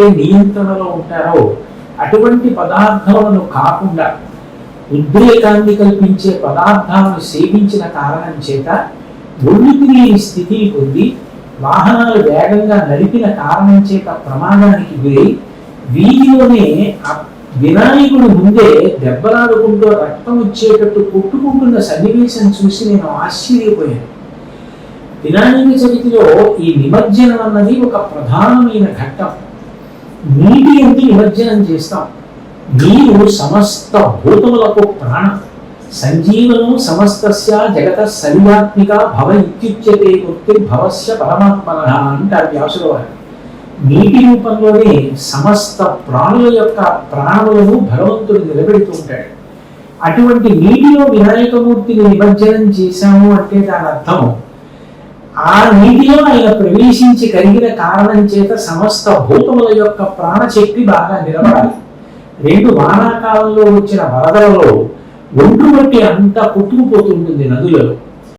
ఏ నియంత్రణలో ఉంటారో అటువంటి పదార్థాలను కాకుండా ఉద్రేకాన్ని కల్పించే పదార్థాలను సేవించిన కారణం చేత ఒళ్ళు తిరిగి స్థితి పొంది వాహనాలు వేగంగా నడిపిన కారణం చేత ప్రమాదానికి గురై వీధిలోనే ఆ వినాయకుడు ముందే దెబ్బలాడుకుంటూ రక్తం వచ్చేటట్టు కొట్టుకుంటున్న సన్నివేశం చూసి నేను ఆశ్చర్యపోయాను. వినాయక చవితిలో ఈ నిమజ్జనం అన్నది ఒక ప్రధానమైన ఘట్టం. నీటి ఎందు నిమజ్జనం చేస్తాం. నీరు సమస్త భూతములకు ప్రాణం. సంజీవనం సమస్తస్య జగత సరివాత్మిక భవ ఇత్యుచ్యతే వృత్తి భవస్య పరమాత్మన అంటారు వ్యాసుల వారు. నీటి రూపంలోనే సమస్త ప్రాణుల యొక్క ప్రాణములను భగవంతుడు నిలబెడుతూ ఉంటాడు. అటువంటి నీటిలో వినాయకమూర్తిని నిమజ్జనం చేశాము అంటే దాని అర్థం ఆ నీటిలో ఆయన ప్రవేశించి కలిగిన కారణం చేత సమస్త భూతముల యొక్క ప్రాణశక్తి బాగా నిలబడాలి. రెండు వానాకాలంలో వచ్చిన వరదలలో ఒంటు బట్టి అంతా కొట్టుకుపోతుంటుంది నదులలో.